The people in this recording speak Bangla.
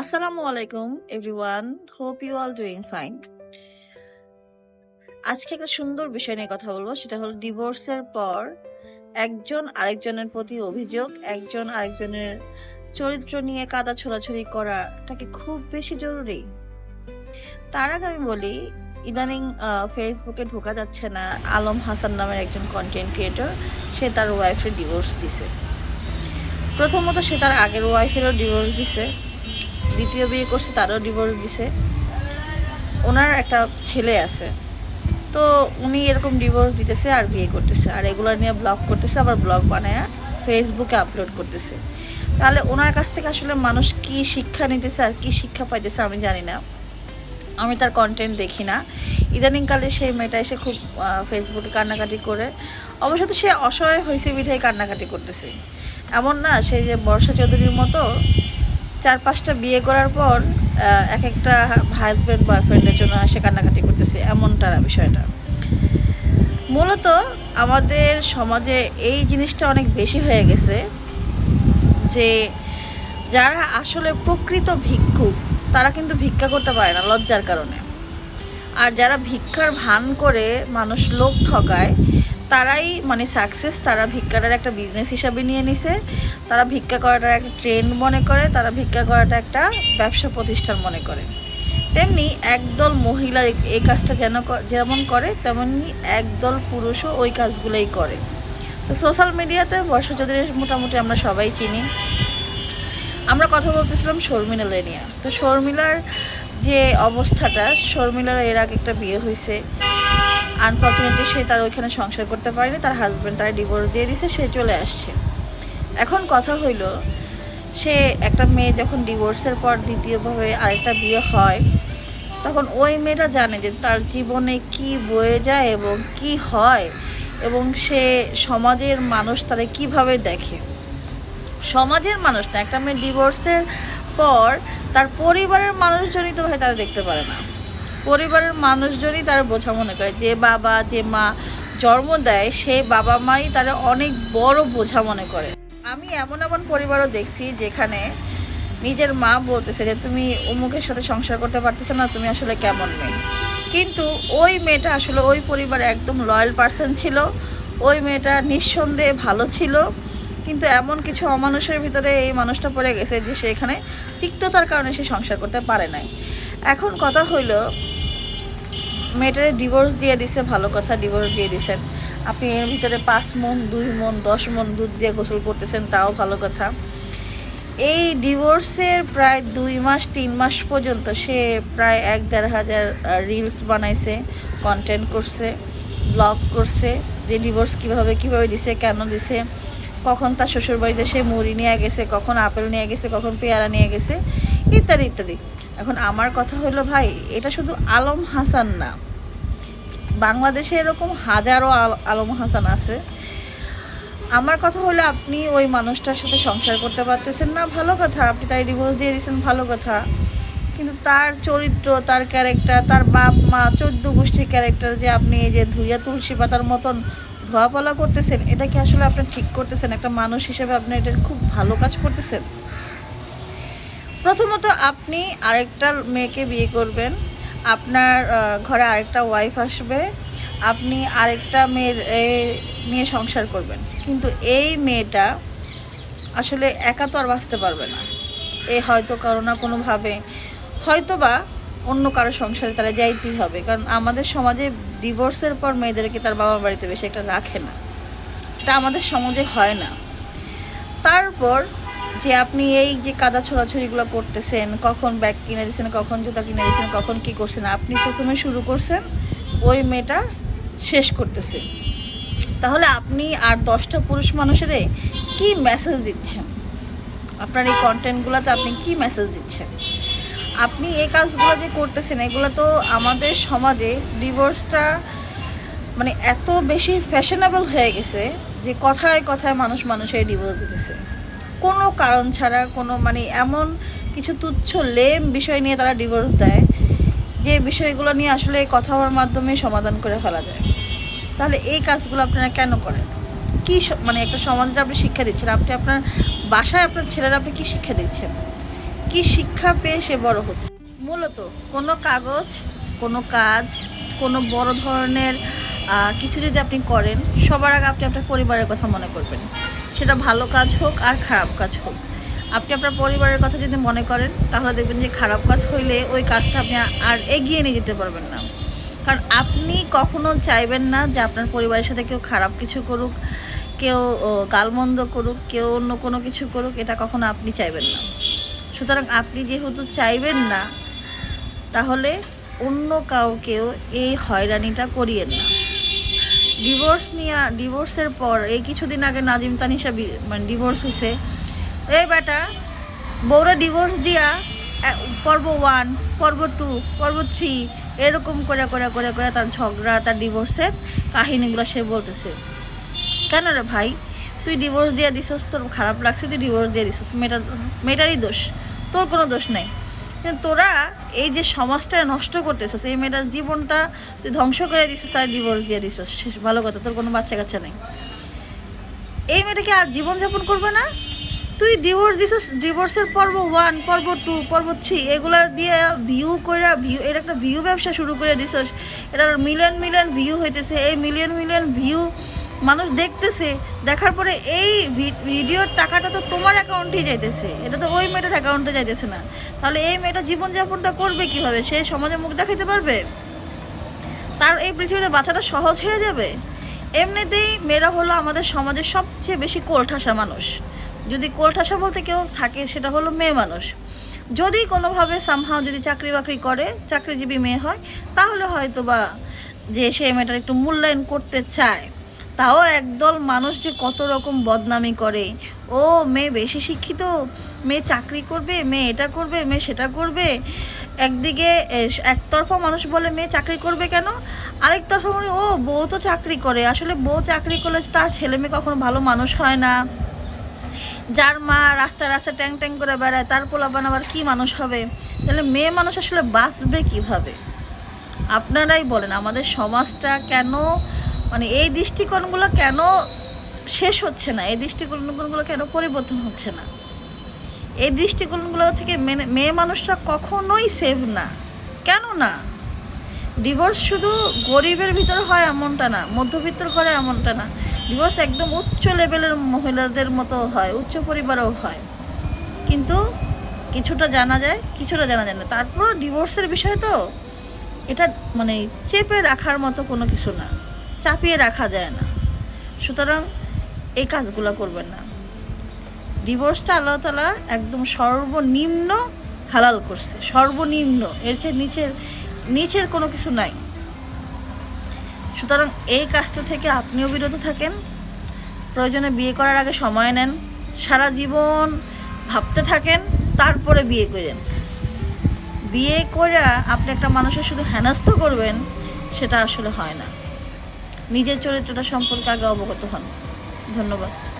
আসসালামু আলাইকুম everyone hope you all doing fine আজকে একটা সুন্দর বিষয় নিয়ে কথা বলব, সেটা হলো ডিভোর্সের পর একজন আরেকজনের প্রতি অভিযোগ, একজন আরেকজনের চরিত্র নিয়ে কাদা ছোড়াছড়ি করা কি খুব বেশি জরুরি? তার আগে আমি বলি, ইদানিং ফেসবুকে ঢোকা যাচ্ছে না আলম হাসান নামের একজন কন্টেন্ট ক্রিয়েটর সে তার ওয়াইফের ডিভোর্স দিছে। প্রথমত সে তার আগের ওয়াইফেরও ডিভোর্স দিছে। দ্বিতীয় বিয়ে করছে, তারও ডিভোর্স দিছে। ওনার একটা ছেলে আছে। তো উনি এরকম ডিভোর্স দিতেছে আর বিয়ে করতেছে। আর এগুলো নিয়ে ব্লগ করতেছে, আবার ব্লগ বানায় ফেসবুকে আপলোড করতেছে। তাহলে ওনার কাছ থেকে আসলে মানুষ কি শিক্ষা নিতেছে আর কি শিক্ষা পাইতেছে আমি জানি না। আমি তার কন্টেন্ট দেখি না। ইদানিংকালে সেই মেয়েটা এসে খুব ফেসবুকে কান্নাকাটি করে। অবশ্য তো সে অসহায় হয়েছে বিধায় কান্নাকাটি করতেছে। এমন না সেই যে বর্ষা চৌধুরীর মতো চার পাঁচটা বিয়ে করার পর এক একটা হাজব্যান্ড বয়ফ্রেন্ডের জন্য সে কান্নাকাটি করতেছে, এমনটা না বিষয়টা। মূলত আমাদের সমাজে এই জিনিসটা অনেক বেশি হয়ে গেছে যে যারা আসলে প্রকৃত ভিক্ষুক তারা কিন্তু ভিক্ষা করতে পারে না লজ্জার কারণে। আর যারা ভিক্ষার ভান করে মানুষ লোক ঠকায় তারাই মানে সাকসেস তারা ভিক্ষাটার একটা বিজনেস হিসাবে নিয়ে নিছে। তারা ভিক্ষা করাটা একটা ট্রেন্ড মনে করে, তারা ভিক্ষা করাটা একটা ব্যবসা প্রতিষ্ঠান মনে করে। তেমনি একদল মহিলা এই কাজটা যেন যেমন করে, তেমনি একদল পুরুষও ওই কাজগুলোই করে। তো সোশ্যাল মিডিয়াতে বর্ষা চৌধুরী মোটামুটি আমরা সবাই চিনি। আমরা কথা বলতেছিলাম শর্মিলা নিয়ে তো শর্মিলার যে অবস্থাটা, শর্মিলার এর আগে একটা বিয়ে হয়েছে আনফর্চুনেটলি সে তার ওইখানে সংসার করতে পারেনি, তার হাজব্যান্ড তার ডিভোর্স দিয়ে দিছে, সে চলে আসছে। এখন কথা হইল, সে একটা মেয়ে যখন ডিভোর্সের পর দ্বিতীয়ভাবে আরেকটা বিয়ে হয়, তখন ওই মেয়েটা জানে যে তার জীবনে কি বয়ে যায় এবং কি হয় এবং সে সমাজের মানুষ তারা কীভাবে দেখে। সমাজের মানুষ না, একটা মেয়ে ডিভোর্সের পর তার পরিবারের মানুষজনই তো ভাই তারা দেখতে পারে না। পরিবারের মানুষজনই তারা বোঝা মনে করে। যে বাবা, যে মা জন্ম দেয় সেই বাবা মাই তারা অনেক বড় বোঝা মনে করে। আমি এমন এমন পরিবারও দেখছি যেখানে নিজের মা বলতেছে যে, তুমি অমুকের সাথে সংসার করতে পারতেছো না, তুমি আসলে কেমন মেয়ে? কিন্তু ওই মেয়েটা আসলে ওই পরিবারে একদম লয়াল পার্সন ছিল। ওই মেয়েটা নিঃসন্দেহে ভালো ছিল। কিন্তু এমন কিছু অমানুষের ভিতরে এই মানুষটা পড়ে গেছে যে, সে এখানে তিক্ততার কারণে সে সংসার করতে পারে নাই। এখন কথা হইল মেয়েটারে ডিভোর্স দিয়ে দিছে, ভালো কথা ডিভোর্স দিয়ে দিছেন। আপনি এর ভিতরে পাঁচ মন, দুই মন, দশ মন দুধ দিয়ে গোসল করতেছেন, তাও ভালো কথা। এই ডিভোর্সের প্রায় দুই মাস, তিন মাস পর্যন্ত সে প্রায় এক দেড় হাজার রিলস বানাইছে কন্টেন্ট করছে ব্লগ করছে, যে ডিভোর্স কীভাবে কীভাবে দিছে, কেন দিছে, কখন তার শ্বশুরবাড়িতে সে মুড়ি নিয়ে গেছে, কখন আপেল নিয়ে গেছে, কখন পেয়ারা নিয়ে গেছে, ইত্যাদি ইত্যাদি। এখন আমার কথা হলো, ভাই, এটা শুধু আলম হাসান না। বাংলাদেশে এরকম হাজারো আল- আলম হাসান আছে। আমার কথা হলো, আপনি ওই মানুষটার সাথে সংসার করতে পারতেছেন না, ভালো কথা। আপনি তাই ডিভোর্স দিয়ে দিয়েছেন, ভালো কথা। কিন্তু তার চরিত্র, তার ক্যারেক্টার তার বাপ, মা, চোদ্দ গোষ্ঠীর ক্যারেক্টার যে আপনি এই যে ধুইয়া তুলসী পাতার মতন ধোয়াপালা করতেছেন, এটা কি আসলে আপনি ঠিক করতেছেন? একটা মানুষ হিসেবে আপনি এটা খুব ভালো কাজ করতেছেন? প্রথমত আপনি আরেকটা মেয়েকে বিয়ে করবেন। আপনার ঘরে আরেকটা ওয়াইফ আসবে। আপনি আরেকটা মেয়ের নিয়ে সংসার করবেন। কিন্তু এই মেয়েটা আসলে একা তো আর বাঁচতে পারবে না। এ হয়তো কারও না কোনোভাবে হয়তো বা অন্য কারও সংসারে তারা যাইতেই হবে। কারণ আমাদের সমাজে ডিভোর্সের পর মেয়েদেরকে তার বাবার বাড়িতে বেশি একটা রাখে না। এটা আমাদের সমাজে হয় না। তারপর যে আপনি এই যে কাদা ছোড়াছড়িগুলো করতেছেন, কখন ব্যাগ কিনে দিয়েছেন, কখন জুতা কিনে দিয়েছেন, কখন কি করছেন, আপনি প্রথমে শুরু করছেন, ওই মেয়েটা শেষ করতেছেন তাহলে আপনি আর দশটা পুরুষ মানুষেরে কি মেসেজ দিচ্ছেন? আপনার এই কন্টেন্টগুলোতে আপনি কি মেসেজ দিচ্ছেন? আপনি এই কাজগুলো যে করতেছেন, এগুলো তো আমাদের সমাজে ডিভোর্সটা মানে এত বেশি ফ্যাশনেবল হয়ে গেছে যে কথায় কথায় মানুষ মানুষের ডিভোর্স দিতেছে। কোনো কারণ ছাড়া, কোনো মানে এমন কিছু তুচ্ছ লেম বিষয় নিয়ে তারা ডিভোর্স দেয়, যে বিষয়গুলো নিয়ে আসলে কথা হওয়ার মাধ্যমে সমাধান করে ফেলা যায়। তাহলে এই কাজগুলো আপনারা কেন করেন? কি মানে একটা সমাজে আপনি শিক্ষা দিচ্ছেন, আপনি আপনার বাসায় আপনার ছেলেরা আপনি কী শিক্ষা দিচ্ছেন? কি শিক্ষা পেয়ে সে বড় হচ্ছে? মূলত কোনো কাগজ, কোনো কাজ, কোনো বড় ধরনের কিছু যদি আপনি করেন, সবার আগে আপনি আপনার পরিবারের কথা মনে করবেন। সেটা ভালো কাজ হোক আর খারাপ কাজ হোক। আপনি আপনার পরিবারের কথা যদি মনে করেন, তাহলে দেখবেন যে খারাপ কাজ হইলে ওই কাজটা আপনি আর এগিয়ে নিয়ে যেতে পারবেন না। কারণ আপনি কখনো চাইবেন না যে আপনার পরিবারের সাথে কেউ খারাপ কিছু করুক, কেউ গালমন্দ করুক, কেউ অন্য কোনো কিছু করুক, এটা কখনো আপনি চাইবেন না। সুতরাং আপনি যেহেতু চাইবেন না, তাহলে অন্য কাউকেও এই হয়রানিটা করিয়েন না। ডিভোর্স নিয়ে ডিভোর্সের পর, এই কিছুদিন আগে নাজিম তানিশা মানে ডিভোর্স হয়েছে এই বেটা, বউরা ডিভোর্স দিয়া পর্ব ওয়ান পর্ব টু পর্ব থ্রি এরকম করে করে করে করে তার ঝগড়া, তার ডিভোর্সের কাহিনীগুলো সে বলতেছে। কেন রে ভাই? তুই ডিভোর্স দিয়ে দিছস, তোর খারাপ লাগছে, তুই ডিভোর্স দিয়ে দিছস, মেয়েটার, মেয়েটারই দোষ, তোর কোনো দোষ নাই। কিন্তু তোরা এই যে সমাজটা নষ্ট করতেছস, এই মেয়েটার জীবনটা তুই ধ্বংস করে দিছিস, তার ডিভোর্স দিয়ে দিছস। শেষ, ভালো কথা, তোর কোনো বাচ্চা কাচ্চা নেই। এই মেয়েটাকে আর জীবনযাপন করবে না? তুই ডিভোর্স দিছিস ডিভোর্সের পর্ব ওয়ান পর্ব টু পর্ব থ্রি এগুলার দিয়ে ভিউ করে ভিউ এর একটা ভিউ ব্যবসা শুরু করে দিছস। এটার মিলিয়ন মিলিয়ন ভিউ হইতেছে। এই মিলিয়ন মিলিয়ন ভিউ মানুষ দেখতেছে, দেখার পরে এই ভিডিওর টাকাটা তো তোমার অ্যাকাউন্টেই যাইতেছে। এটা তো ওই মেয়েটার অ্যাকাউন্টে যাইতেছে না। তাহলে এই মেয়েটা জীবনযাপনটা করবে কীভাবে? সে সমাজে মুখ দেখাইতে পারবে? তার এই পৃথিবীতে বাঁচাটা সহজ হয়ে যাবে? এমনিতেই মেয়েরা হলো আমাদের সমাজের সবচেয়ে বেশি কোলঠাসা মানুষ। যদি কোলঠাসা বলতে কেউ থাকে, সেটা হলো মেয়ে মানুষ। যদি কোনোভাবে সামহাও যদি চাকরি বাকরি করে, চাকরিজীবী মেয়ে হয়, তাহলে হয়তো বা যে সে মেয়েটার একটু মূল্যায়ন করতে চায়। তাও একদল মানুষ যে কত রকম বদনামি করে। ও, মেয়ে বেশি শিক্ষিত, মেয়ে চাকরি করবে, মেয়ে এটা করবে, মেয়ে সেটা করবে। একদিকে একতরফা মানুষ বলে মেয়ে চাকরি করবে কেন? আরেক তরফা মানে ও, বউ তো চাকরি করে। আসলে বউ চাকরি করলে তার ছেলে মেয়ে কখনো ভালো মানুষ হয় না। যার মা রাস্তায় রাস্তায় ট্যাং ট্যাং করে বেড়ায়, তার পোলাপান আবার কি মানুষ হবে? তাহলে মেয়ে মানুষ আসলে বাঁচবে কীভাবে? আপনারাই বলেন, আমাদের সমাজটা কেন মানে এই দৃষ্টিকোণগুলো কেন শেষ হচ্ছে না? এই দৃষ্টিকোণগুলো কেন পরিবর্তন হচ্ছে না? এই দৃষ্টিকোণগুলো থেকে মেয়ে মানুষরা কখনোই সেভ না। কেন না? ডিভোর্স শুধু গরিবের ভিতর হয় এমনটা না, মধ্যবিত্তর ঘরে এমনটা না। ডিভোর্স একদম উচ্চ লেভেলের মহিলাদের মতো হয়, উচ্চ পরিবারেও হয়। কিন্তু কিছুটা জানা যায়, কিছুটা জানা যায় না। তারপর ডিভোর্সের বিষয় তো এটা মানে চেপে রাখার মতো কোনো কিছু না। চাপিয়ে রাখা যায় না। সুতরাং এই কাজগুলো করবেন না। ডিভোর্সটা আল্লাহ তালা একদম সর্বনিম্ন হালাল করছে। সর্বনিম্ন। এর চেয়ে নিচের নিচের কোনো কিছু নাই। সুতরাং এই কাজটা থেকে আপনিও বিরত থাকেন। প্রয়োজনে বিয়ে করার আগে সময় নেন। সারা জীবন ভাবতে থাকেন, তারপরে বিয়ে করেন। বিয়ে করে আপনি একটা মানুষের শুধু হেনস্থ করবেন, সেটা আসলে হয় না। নিজের চরিত্রটা সম্পর্কে আগে অবগত হন। ধন্যবাদ।